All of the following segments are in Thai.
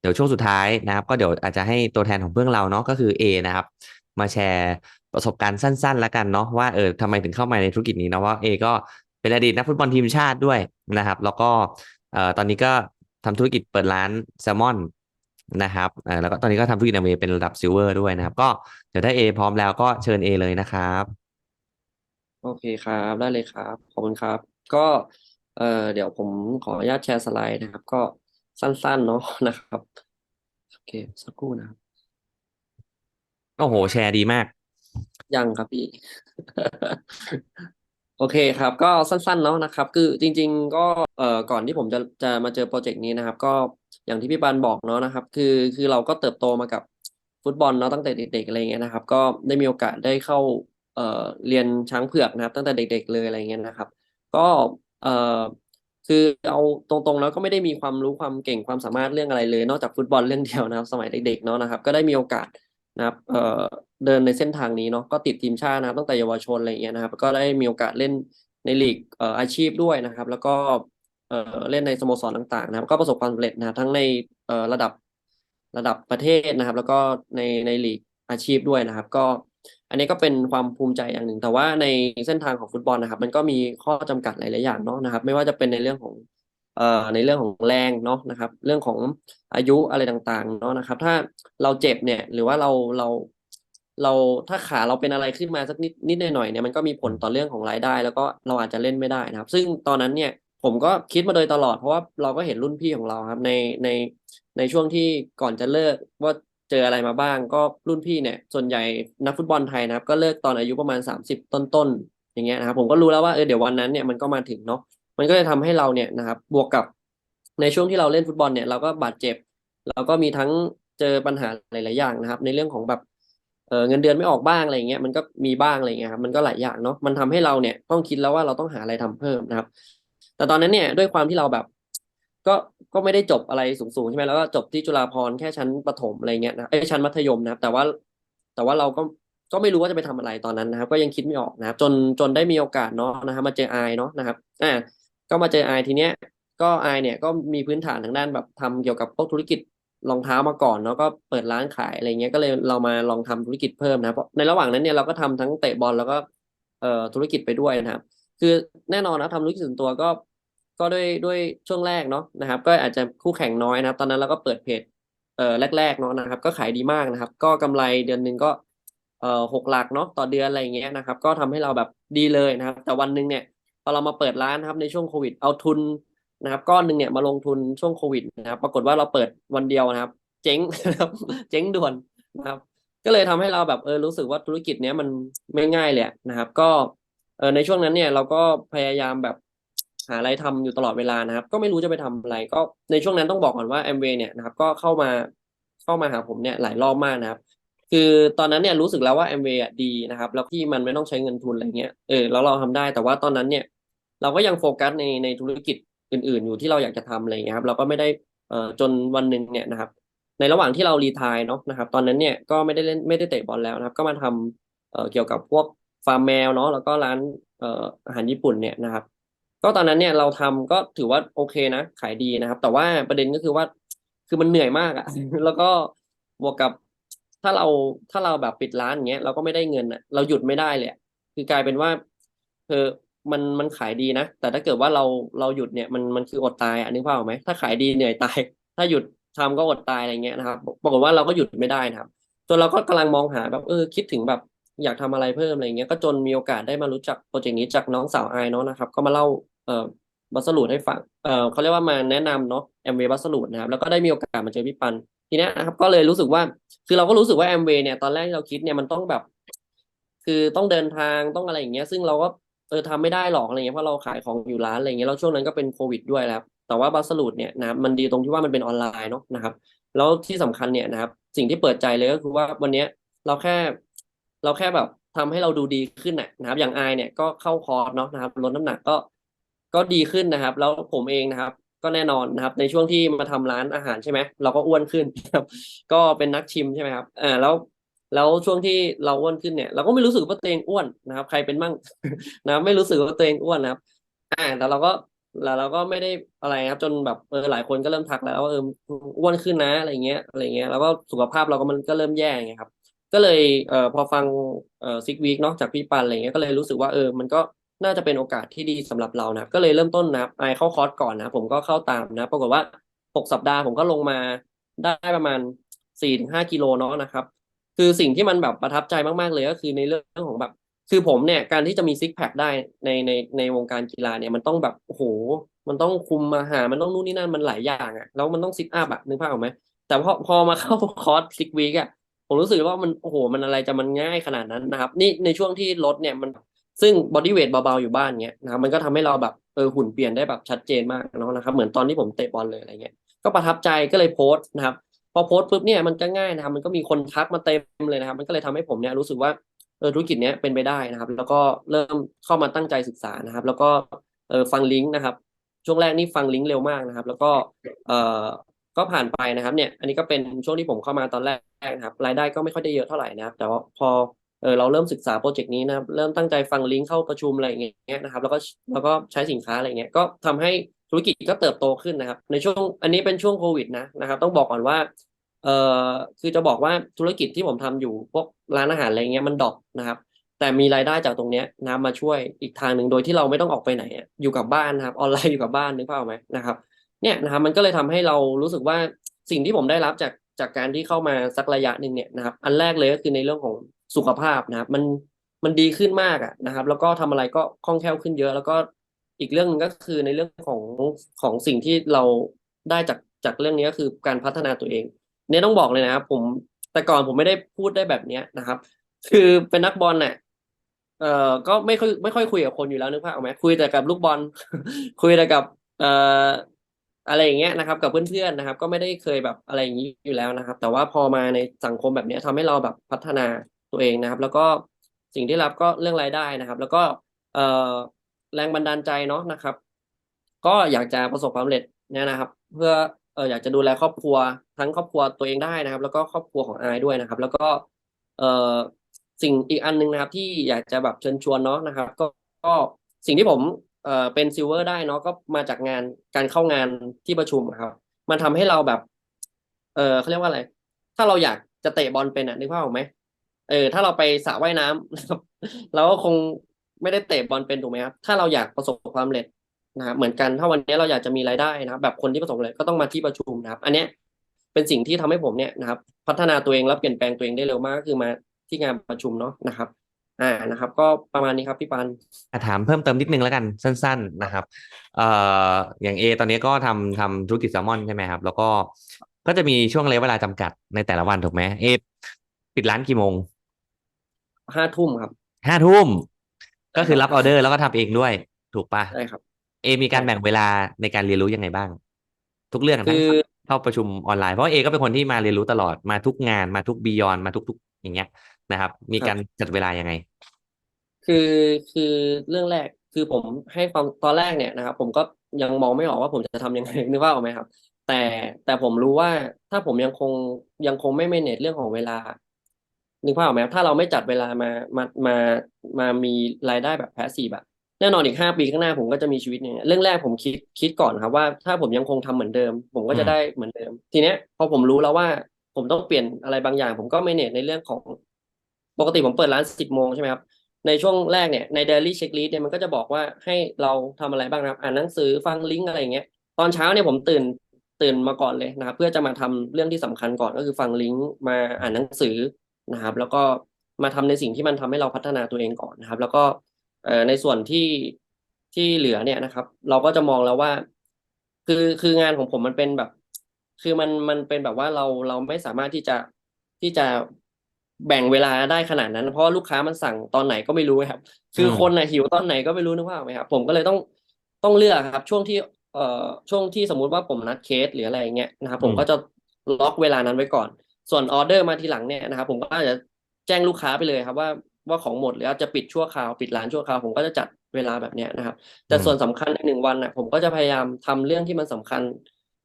เดี๋ยวช่วงสุดท้ายนะครับ ก็เดี๋ยวอาจจะให้ตัวแทนของเพื่อนเราเนาะก็คือ A นะครับ มาแชร์ประสบการณ์สั้นๆ แล้วกันเนาะว่าเออทำไมถึงเข้ามาในธุรกิจนี้นะว่าเอก็เป็นอดีตนักฟุตบอลทีมชาติด้วยนะครับ แล้วก็เอ่อตอนนี้ก็ทำธุรกิจเปิดร้านแซลมอนนะครับเอ่อแล้วก็ตอนนี้ก็ทำธุรกิจในเวเป็นระดับซิลเวอร์ด้วยนะครับ ก็เดี๋ยวถ้าเอพร้อมแล้วก็เชิญเอเลยนะครับโอเคครับได้เลยครับ ขอบคุณครับ ก็เอ่อเดี๋ยวผมขออนุญาตแชร์สไลด์นะครับ ก็ สั้นๆเนาะนะครับ โอเค สักครู่นะครับ โอ้โห แชร์ดีมาก ยังครับพี่ โอเคครับ ก็สั้นๆเนาะนะครับ คือจริง ๆ ก็เอ่อก่อนที่ผมจะจะมาเจอโปรเจกต์นี้นะครับ ก็อย่างที่พี่ปานบอกเนาะนะครับ คือคือเราก็เติบโตมากับฟุตบอลเนาะตั้งแต่เด็กๆอะไรเงี้ยนะครับ ก็ได้มีโอกาสได้เข้าเอ่อเรียนช้างเผือกนะครับ ตั้งแต่เด็ก ๆ เลยอะไรเงี้ยนะครับ ก็เอ่อ คือเอาตรงๆแล้วก็ไม่ได้มีความรู้ความเก่งความสามารถเรื่องอะไรเลย นอกจากฟุตบอลเรื่องเดียวนะครับ สมัยเด็กๆเนาะนะครับ ก็ได้มีโอกาสนะครับเอ่อเดินในเส้นทางนี้เนาะก็ติดทีมชาตินะครับตั้งแต่เยาวชนอะไรเงี้ยนะครับ ก็ได้มีโอกาสเล่นในลีกเอ่ออาชีพด้วยนะครับ แล้วก็เอ่อเล่นในสโมสรต่างๆ นะครับ ก็ประสบความสำเร็จนะครับทั้งในเอ่อระดับระดับประเทศนะครับ แล้วก็ในในลีกอาชีพด้วยนะครับ ก็ อันนี้ก็เป็นความภูมิใจอย่างหนึ่ง แต่ว่าในเส้นทางของฟุตบอลนะครับ มันก็มีข้อจำกัดหลายๆอย่างเนาะนะครับ ไม่ว่าจะเป็นในเรื่องของเอ่อในเรื่องของแรงเนาะนะครับ เรื่องของอายุอะไรต่างๆเนาะนะครับ ถ้าเราเจ็บเนี่ยหรือว่าเราเราเราถ้าขาเราเป็นอะไรขึ้นมาสักนิดนิดหน่อยๆเนี่ยมันก็มีผลต่อเรื่องของรายได้ แล้วก็เราอาจจะเล่นไม่ได้นะครับ ซึ่งตอนนั้นเนี่ยผมก็คิดมาโดยตลอดเพราะว่าเราก็เห็นรุ่นพี่ของเราครับในในในช่วงที่ก่อนจะเลิกว่า เจออะไรมาบ้าง ก็รุ่นพี่เนี่ย ส่วนใหญ่นักฟุตบอลไทยนะครับ ก็เลิกตอนอายุประมาณสามสิบต้นๆอย่างเงี้ยนะครับ ผมก็รู้แล้วว่าเออเดี๋ยววันนั้นเนี่ยมันก็มาถึงเนาะมันก็เลยทำให้เราเนี่ยนะครับ บวกกับในช่วงที่เราเล่นฟุตบอลเนี่ยเราก็บาดเจ็บ เราก็มีทั้งเจอปัญหาหลาย ๆ อย่างนะครับ ในเรื่องของแบบเออเงินเดือนไม่ออกบ้างอะไรเงี้ยมันก็มีบ้างอะไรเงี้ยครับมันก็หลายอย่างเนาะมันทำให้เราเนี่ยต้องคิดแล้วว่าเราต้องหาอะไรทำเพิ่มนะครับ แต่ตอนนั้นเนี่ยด้วยความที่เราแบบ ก็ก็ไม่ได้จบอะไรสูงๆใช่ไหมแล้วก็จบที่จุฬาภรณ์แค่ชั้นประถมอะไรเงี้ยนะเอ้ชั้นมัธยมนะครับ แต่ว่าแต่ว่าเราก็ก็ไม่รู้ว่าจะไปทำอะไรตอนนั้นนะครับ ก็ยังคิดไม่ออกนะครับ จนจนได้มีโอกาสเนาะนะครับมาเจอไอเนาะนะครับอ่าก็มาเจอไอทีเนี้ยก็ไอเนี่ยก็มีพื้นฐานทางด้านแบบทำเกี่ยวกับพวกธุรกิจรองเท้ามาก่อนเนาะก็เปิดร้านขายอะไรเงี้ยก็เลยเรามาลองทำธุรกิจเพิ่มนะเพราะในระหว่างนั้นเนี่ยเราก็ทำทั้งเตะบอลแล้วก็เอ่อธุรกิจไปด้วยนะครับ คือแน่นอนนะทำธุรกิจส่วนตัวก็ ก็ด้วยด้วยช่วงแรกเนาะนะครับ ก็อาจจะคู่แข่งน้อยนะครับ ตอนนั้นเราก็เปิดเพจเอ่อแรกๆเนาะนะครับ ก็ขายดีมากนะครับ ก็กำไรเดือนหนึ่งก็เอ่อหกหลักเนาะต่อเดือนอะไรเงี้ยนะครับ ก็ทำให้เราแบบดีเลยนะครับ แต่วันหนึ่งเนี่ยพอเรามาเปิดร้านนะครับในช่วงโควิดเอาทุนนะครับ ก้อนหนึ่งเนี่ยมาลงทุนช่วงโควิดนะครับ ปรากฏว่าเราเปิดวันเดียวนะครับ เจ๊งนะครับเจ๊งด่วนนะครับ ก็เลยทำให้เราแบบเออรู้สึกว่าธุรกิจเนี้ยมันไม่ง่ายเลยนะครับ ก็เออในช่วงนั้นเนี่ยเราก็พยายามแบบ หาอะไรทำอยู่ตลอดเวลานะครับ ก็ไม่รู้จะไปทำอะไร ก็ในช่วงนั้นต้องบอกก่อนว่าแอมเวย์เนี่ยนะครับ ก็เข้ามาเข้ามาหาผมเนี่ยหลายรอบมากนะครับ คือตอนนั้นเนี่ยรู้สึกแล้วว่าแอมเวย์ดีนะครับ แล้วที่มันไม่ต้องใช้เงินทุนอะไรเงี้ยเออแล้วเราทำได้ แต่ว่าตอนนั้นเนี่ย เราก็ยังโฟกัสในในธุรกิจอื่น ๆ อยู่ที่เราอยากจะทำอะไรเงี้ยครับ เราก็ไม่ได้เอ่อจนวันหนึ่งเนี่ยนะครับ ในระหว่างที่เรารีทายเนาะนะครับ ตอนนั้นเนี่ยก็ไม่ได้เล่นไม่ได้เตะบอลแล้วนะครับ ก็มาทำเอ่อเกี่ยวกับพวกฟาร์มแมวเนาะแล้วก็ร้านเอ่ออาหารญี่ปุ่นเนี่ยนะครับ ก็ตอนนั้นเนี่ยเราทำก็ถือว่าโอเคนะ ขายดีนะครับ แต่ว่าประเด็นก็คือว่า คือมันเหนื่อยมากอะแล้วก็บวกกับถ้าเราถ้าเราแบบปิดร้านอย่างเงี้ยเราก็ไม่ได้เงินอะเราหยุดไม่ได้เลยคือกลายเป็นว่าคือมันมันขายดีนะ แต่ถ้าเกิดว่าเราเราหยุดเนี่ยมันมันคืออดตายอะนึกภาพออกไหมถ้าขายดีเหนื่อยตาย ถ้าหยุดทำก็อดตายอะไรเงี้ยนะครับปรากฏว่าเราก็หยุดไม่ได้นะครับจนเราก็กำลังมองหาแบบเออคิดถึงแบบอยากทำอะไรเพิ่มอะไรเงี้ยก็จนมีโอกาสได้มารู้จักโปรเจกต์นี้จากน้องสาวไอเนาะนะครับ ก็มาเล่า เอ่อบัสลูดให้ฟังเอ่อเขาเรียกว่ามาแนะนำเนาะแอมเวย์บัสลูดนะครับแล้วก็ได้มีโอกาสมาเจอพี่ปัน ทีเนี้ยนะครับก็เลยรู้สึกว่า คือเราก็รู้สึกว่าแอมเวย์เนี่ยตอนแรกที่เราคิดเนี่ยมันต้องแบบ คือต้องเดินทางต้องอะไรอย่างเงี้ย ซึ่งเราก็เออทำไม่ได้หรอกอะไรเงี้ยเพราะเราขายของอยู่ร้านอะไรเงี้ยแล้วช่วงนั้นก็เป็นโควิดด้วยแล้วแต่ว่าบัสลูดเนี่ยนะครับมันดีตรงที่ว่ามันเป็นออนไลน์เนาะนะครับ แล้วที่สำคัญเนี่ยนะครับ สิ่งที่เปิดใจเลยก็คือว่าวันเนี้ยเราแค่ เราแค่แบบทำให้เราดูดีขึ้นน่ะนะครับ อย่างไอเนี่ยก็เข้าคอร์สเนาะนะครับลดน้ำหนักก็ ก็ดีขึ้นนะครับ แล้วผมเองนะครับ ก็แน่นอนนะครับ ในช่วงที่มาทำร้านอาหารใช่ไหมเราก็อ้วนขึ้นครับ ก็เป็นนักชิมใช่ไหมครับอ่าแล้วแล้วช่วงที่เราอ้วนขึ้นเนี่ย เราก็ไม่รู้สึกว่าตัวเองอ้วนนะครับ ใครเป็นมั่งนะครับไม่รู้สึกว่าตัวเองอ้วนนะครับ อ่าแต่เราก็แล้วเราก็ไม่ได้อะไรครับ จนแบบเออหลายคนก็เริ่มทักแล้วว่าเอออ้วนขึ้นนะอะไรเงี้ยอะไรเงี้ยแล้วก็สุขภาพเราก็มันก็เริ่มแย่ไงครับ ก็เลยเอ่อพอฟังเอ่อซิกวีคเนาะจากพี่ปันอะไรเงี้ยก็เลยรู้สึกว่าเออมันก็ น่าจะเป็นโอกาสที่ดีสำหรับเรานะก็เลยเริ่มต้นนับไอเข้าคอร์สก่อนนะผมก็เข้าตามนะ ปรากฏว่าหกสัปดาห์ผมก็ลงมาได้ประมาณสี่ถึงห้ากิโลเนาะนะครับ คือสิ่งที่มันแบบประทับใจมากๆเลยก็คือในเรื่องของแบบ คือผมเนี่ยการที่จะมีซิกแพคได้ในในในวงการกีฬาเนี่ยมันต้องแบบโอ้โหมันต้องคุมอาหารมันต้องนู่นนี่นั่นมันหลายอย่างอะแล้วมันต้องซิทอัพอะนึกภาพออกไหมแต่พอพอมาเข้าคอร์สซิกวีกอะผมรู้สึกว่ามันโอ้โหมันอะไรจะมันง่ายขนาดนั้นนะครับ นี่ในช่วงที่ลดเนี่ยมัน ซึ่งบอดี้เวทเบาๆอยู่บ้านเงี้ยนะครับมันก็ทำให้เราแบบเออหุ่นเปลี่ยนได้แบบชัดเจนมากเนาะนะครับเหมือนตอนที่ผมเตะบอลเลยอะไรเงี้ยก็ประทับใจก็เลยโพสต์นะครับ พอโพสต์ปุ๊บเนี่ยมันก็ง่ายนะครับ มันก็มีคนทักมาเต็มเลยนะครับ มันก็เลยทำให้ผมเนี่ยรู้สึกว่าเออธุรกิจเนี้ยเป็นไปได้นะครับ แล้วก็เริ่มเข้ามาตั้งใจศึกษานะครับ แล้วก็เออฟังลิงก์นะครับ ช่วงแรกนี่ฟังลิงก์เร็วมากนะครับ แล้วก็เออก็ผ่านไปนะครับเนี่ย อันนี้ก็เป็นช่วงที่ผมเข้ามาตอนแรกนะครับ รายได้ก็ไม่ค่อยได้เยอะเท่าไหร่นะครับ แต่ว่าพอ เออเราเริ่มศึกษาโปรเจกต์นี้นะครับเริ่มตั้งใจฟังลิงก์เข้าประชุมอะไรอย่างเงี้ยนะครับ แล้วก็แล้วก็ใช้สินค้าอะไรเงี้ยก็ทำให้ธุรกิจก็เติบโตขึ้นนะครับ ในช่วงอันนี้เป็นช่วงโควิดนะนะครับ ต้องบอกก่อนว่าเอ่อคือจะบอกว่าธุรกิจที่ผมทำอยู่พวกร้านอาหารอะไรเงี้ยมันดรอปนะครับ แต่มีรายได้จากตรงเนี้ยนะมาช่วยอีกทางหนึ่งโดยที่เราไม่ต้องออกไปไหนอยู่กับบ้านนะครับออนไลน์อยู่กับบ้านนึกภาพออกไหมนะครับเนี่ยนะครับมันก็เลยทำให้เรารู้สึกว่าสิ่งที่ผมได้รับจากจากการที่เข้ามาสักระยะหนึ่งเนี่ยนะครับ อันแรกเลยก็คือในเรื่องของ สุขภาพนะครับ มันมันดีขึ้นมากอะนะครับ แล้วก็ทำอะไรก็คล่องแคล่วขึ้นเยอะ แล้วก็อีกเรื่องหนึงก็คือในเรื่องของของสิ่งที่เราได้จากจากเรื่องนี้ก็คือการพัฒนาตัวเอง เนี่ยต้องบอกเลยนะครับผมแต่ก่อนผมไม่ได้พูดได้แบบเนี้ยนะครับ คือเป็นนักบอลเนี่ยเอ่อก็ไม่ค่อยไม่ค่อยคุยกับคนอยู่แล้วนึกภาพออกไหมคุยแต่กับลูกบอล คุยแต่กับเอ่ออะไรอย่างเงี้ยนะครับ กับเพื่อนๆนะครับ ก็ไม่ได้เคยแบบอะไรอย่างนี้อยู่แล้วนะครับ แต่ว่าพอมาในสังคมแบบเนี้ยทำให้เราแบบพัฒนา ตัวเองนะครับ แล้วก็สิ่งที่รับก็เรื่องรายได้นะครับ แล้วก็เอ่อแรงบันดาลใจเนาะนะครับ ก็อยากจะประสบความสำเร็จเนี่ยนะครับ เพื่อเอออยากจะดูแลครอบครัวทั้งครอบครัวตัวเองได้นะครับ แล้วก็ครอบครัวของอายด้วยนะครับ แล้วก็เออสิ่งอีกอันหนึงนะครับ ที่อยากจะแบบเชิญชวนเนาะนะครับ ก็ก็สิ่งที่ผมเออเป็นซิลเวอร์ได้เนาะก็มาจากงานการเข้างานที่ประชุมครับ มันทำให้เราแบบ เออเขาเรียกว่าอะไร ถ้าเราอยากจะเตะบอลเป็นอะนึกภาพออกไหม เออถ้าเราไปสระว่ายน้ำนะครับเราก็คงไม่ได้เตะบอลเป็นถูกไหมครับถ้าเราอยากประสบความสำเร็จนะครับเหมือนกันถ้าวันนี้เราอยากจะมีรายได้นะครับ แบบคนที่ประสบเลยก็ต้องมาที่ประชุมนะครับ อันเนี้ยเป็นสิ่งที่ทำให้ผมเนี่ยนะครับ พัฒนาตัวเองและเปลี่ยนแปลงตัวเองได้เร็วมากก็คือมาที่งานประชุมเนาะนะครับ อ่านะครับ ก็ประมาณนี้ครับพี่ปันถามเพิ่มเติมนิดนึงแล้วกันสั้น ๆนะครับเอ่ออย่างเอตอนนี้ก็ทำทำธุรกิจแซลมอนใช่ไหมครับ แล้วก็ก็จะมีช่วงระยะเวลาจำกัดในแต่ละวันถูกไหมเอปิดร้านกี่โมง ห้าทุ่มครับ ห้าทุ่มก็คือใช่รับออเดอร์แล้วก็ทำเองด้วย ถูกปะใช่ครับ เอมีการแบ่งเวลาในการเรียนรู้ยังไงบ้าง ทุกเรื่องคืทั้งอ เข้าประชุมออนไลน์ เพราะว่าเอก็เป็นคนที่มาเรียนรู้ตลอดมาทุกงานมาทุกบียอนมาทุกๆ อย่างเงี้ยนะครับ มีการจัดเวลายังไง คือคือเรื่องแรกคือผมให้ความตอนแรกเนี่ยนะครับ ผมก็ยังมองไม่ออกว่าผมจะทำยังไง นึกว่าออกไหมครับ แต่แต่ผมรู้ว่าถ้าผมยังคงยังคงไม่เมเนจเรื่องของเวลา นึกภาพออกไหมครับถ้าเราไม่จัดเวลามามามามามีรายได้แบบแพสซีฟแบบแน่นอนอีกห้าปีข้างหน้าผมก็จะมีชีวิตอย่างเงี้ยเรื่องแรกผมคิดคิดก่อนครับว่าถ้าผมยังคงทำเหมือนเดิม ผมก็จะอืมได้เหมือนเดิม ทีเนี้ยพอผมรู้แล้วว่าผมต้องเปลี่ยนอะไรบางอย่าง ผมก็เมเนจในเรื่องของ ปกติผมเปิดร้านสิบโมงใช่ไหมครับในช่วงแรกเนี่ยใน daily checklist เนี่ยมันก็จะบอกว่าให้เราทำอะไรบ้างนะครับ อ่านหนังสือฟังลิงก์อะไรอย่างเงี้ยตอนเช้าเนี่ยผมตื่นตื่นมาก่อนเลยนะครับ เพื่อจะมาทำเรื่องที่สำคัญก่อนก็คือฟังลิงก์มาอ่านหนังสือ นะครับ แล้วก็มาทำในสิ่งที่มันทำให้เราพัฒนาตัวเองก่อนนะครับ แล้วก็ในส่วนที่ที่เหลือเนี่ยนะครับ เราก็จะมองแล้วว่า คือคืองานของผมมันเป็นแบบ คือมันมันเป็นแบบว่าเราเราไม่สามารถที่จะที่จะแบ่งเวลาได้ขนาดนั้น เพราะว่าลูกค้ามันสั่งตอนไหนก็ไม่รู้ครับ คือคนน่ะหิวตอนไหนก็ไม่รู้นึกภาพไหมครับผมก็เลยต้องต้องเลือกครับ ช่วงที่เอ่อช่วงที่สมมุติว่าผมนัดเคสหรืออะไรเงี้ยนะครับ ผมก็จะล็อกเวลานั้นไว้ก่อน ส่วนออเดอร์มาทีหลังเนี่ยนะครับ ผมก็อาจจะแจ้งลูกค้าไปเลยครับว่าว่าของหมดหรืออาจจะปิดชั่วคราวปิดร้านชั่วคราวผมก็จะจัดเวลาแบบเนี้ยนะครับ แต่ส่วนสำคัญในหนึ่งวันน่ะผมก็จะพยายามทำเรื่องที่มันสำคัญ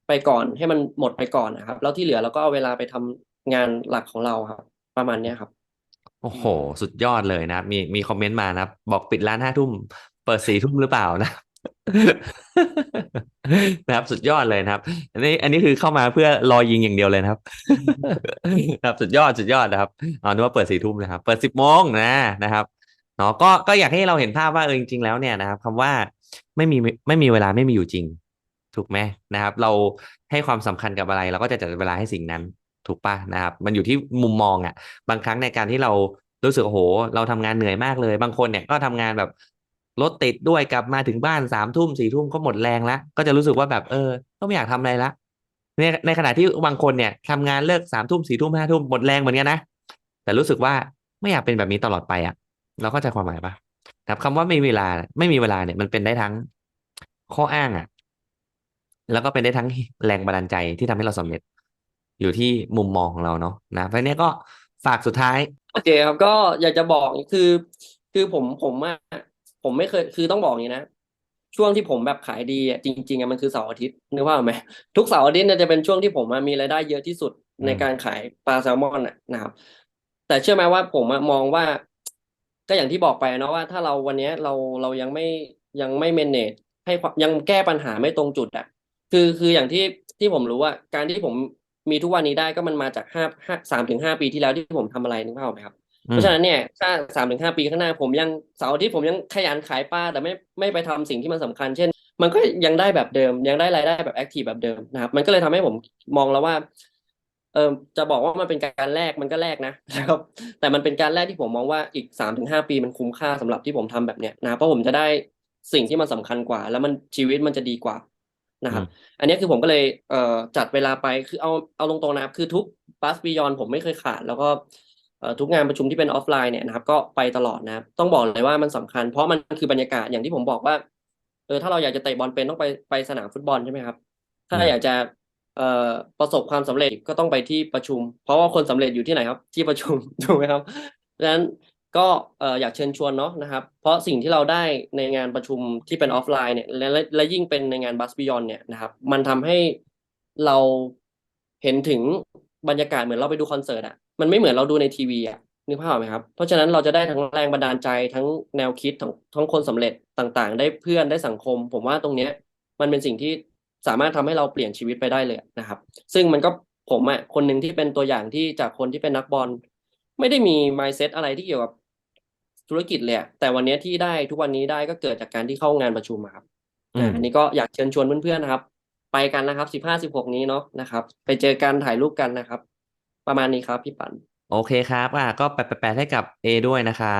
ไปก่อนให้มันหมดไปก่อนนะครับ แล้วที่เหลือเราก็เอาเวลาไปทำงานหลักของเราครับ ประมาณเนี้ยครับโอ้โห สุดยอดเลยนะครับมีมีคอมเมนต์มานะครับบอกปิดร้านห้าทุ่ม เปิดสี่ทุ่มหรือเปล่านะ นะครับสุดยอดเลยนะครับ อันนี้อันนี้คือเข้ามาเพื่อรอยิงอย่างเดียวเลยนะครับครับสุดยอดสุดยอดนะครับเอานึกว่าเปิดสี่ทุ่มนะครับ เปิดสิบโมงนะนะครับเนาะก็ก็อยากให้เราเห็นภาพว่าเออจริงๆแล้วเนี่ยนะครับคำว่าไม่มีไม่มีเวลาไม่มีอยู่จริง ถูกไหมนะครับ เราให้ความสำคัญกับอะไร เราก็จะจัดเวลาให้สิ่งนั้น ถูกปะนะครับ มันอยู่ที่มุมมองอะ บางครั้งในการที่เรารู้สึกโอ้โห เราทำงานเหนื่อยมากเลย บางคนเนี่ยก็ทำงานแบบ รถติดด้วยกลับมาถึงบ้านสามทุ่มสี่ทุ่มก็หมดแรงแล้ว ก็จะรู้สึกว่าแบบเออ ก็ไม่อยากทำอะไรละในในขณะที่บางคนเนี่ยทำงานเลิกสามทุ่มสี่ทุ่มห้าทุ่มหมดแรงเหมือนกันนะแต่รู้สึกว่าไม่อยากเป็นแบบนี้ตลอดไปอะ เราเข้าใจความหมายปะนะครับคำว่าไม่มีเวลาไม่มีเวลาเนี่ยมันเป็นได้ทั้งข้ออ้างอะ แล้วก็เป็นได้ทั้งแรงบันดาลใจที่ทำให้เราสำเร็จ อยู่ที่มุมมองของเราเนาะนะเพราะฉะนี้ก็ฝากสุดท้ายโอเคครับก็อยากจะบอกคือ คือผมผมอะ ผมไม่เคยคือต้องบอกอย่างนี้นะช่วงที่ผมแบบขายดีอะจริงๆอะมันคือเสาร์อาทิตย์นึกว่าพออกไหมทุกเสาร์อาทิตย์เนี่ยจะเป็นช่วงที่ผมอะมีรายได้เยอะที่สุดอืมในการขายปลาแซลมอนอะนะครับ แต่เชื่อไหมว่าผมอะมองว่า ก็อย่างที่บอกไปเนาะว่าถ้าเราวันเนี้ยเราเรายังไม่ยังไม่ manage ให้ความยังแก้ปัญหาไม่ตรงจุดอะคือคืออย่างที่ที่ผมรู้ว่า การที่ผมมีทุกวันนี้ได้ก็มันมาจากห้าห้าสามถึงห้าปีที่แล้วที่ผมทำอะไรนึกภาพออกไหมครับ เพราะฉะนั้นเนี่ยถ้าสามถึงห้าปีข้างหน้าผมยังเสาร์ทิตย์ผมยังขยันขายปลาแต่ไม่ไม่ไปทำสิ่งที่มันสำคัญ เช่น มันก็ยังได้แบบเดิม ยังได้รายได้แบบแอคทีฟแบบเดิมนะครับ มันก็เลยทำให้ผมมองแล้วว่า เออจะบอกว่ามันเป็นการแลกมันก็แลกนะนะครับ แต่มันเป็นการแลกที่ผมมองว่าอีกสามถึงห้าปีมันคุ้มค่าสำหรับที่ผมทำแบบเนี้ยนะเพราะผมจะได้สิ่งที่มันสำคัญกว่า แล้วมันชีวิตมันจะดีกว่านะครับ อันนี้คือผมก็เลยเอ่อจัดเวลาไปคือเอาเอาลงตรงนะครับคือทุกบัสบิยอนผมไม่เคยขาด แล้วก็ ทุกงานประชุมที่เป็นออฟไลน์เนี่ยนะครับก็ไปตลอดนะครับต้องบอกเลยว่ามันสำคัญ เพราะมันคือบรรยากาศอย่างที่ผมบอกว่าเออถ้าเราอยากจะเตะบอลเป็นต้องไปไปสนามฟุตบอลใช่ไหมครับ ถ้าอยากจะเอ่อประสบความสำเร็จก็ต้องไปที่ประชุม เพราะว่าคนสำเร็จอยู่ที่ไหนครับ ที่ประชุมถูกไหมครับดังนั้นก็เอ่ออยากเชิญชวนเนาะนะครับ เพราะสิ่งที่เราได้ในงานประชุมที่เป็นออฟไลน์เนี่ยและและยิ่งเป็นในงานบัสบิยอนเนี่ยนะครับ มันทำให้เราเห็นถึงบรรยากาศเหมือนเราไปดูคอนเสิร์ตอะ มันไม่เหมือนเราดูในทีวีอะนึกภาพออกไหมครับ เพราะฉะนั้นเราจะได้ทั้งแรงบันดาลใจทั้งแนวคิดทั้งทั้งคนสำเร็จต่างๆ ได้เพื่อนได้สังคม ผมว่าตรงเนี้ย มันเป็นสิ่งที่สามารถทำให้เราเปลี่ยนชีวิตไปได้เลยนะครับ ซึ่งมันก็ผมอะคนหนึ่งที่เป็นตัวอย่างที่จากคนที่เป็นนักบอลไม่ได้มี mindset อะไรที่เกี่ยวกับธุรกิจเลยอะแต่วันเนี้ยที่ได้ทุกวันนี้ได้ก็เกิดจากการที่เข้างานประชุมอะครับอือ่ามอันนี้ก็อยากเชิญชวนเพื่อนๆนะครับ ไปกันนะครับสิบห้าสิบหกนี้เนาะนะครับ ไปเจอกันถ่ายรูปกันนะครับ ประมาณนี้ครับพี่ปัน โอเคครับอะก็แปะๆๆให้กับ A ด้วยนะครับ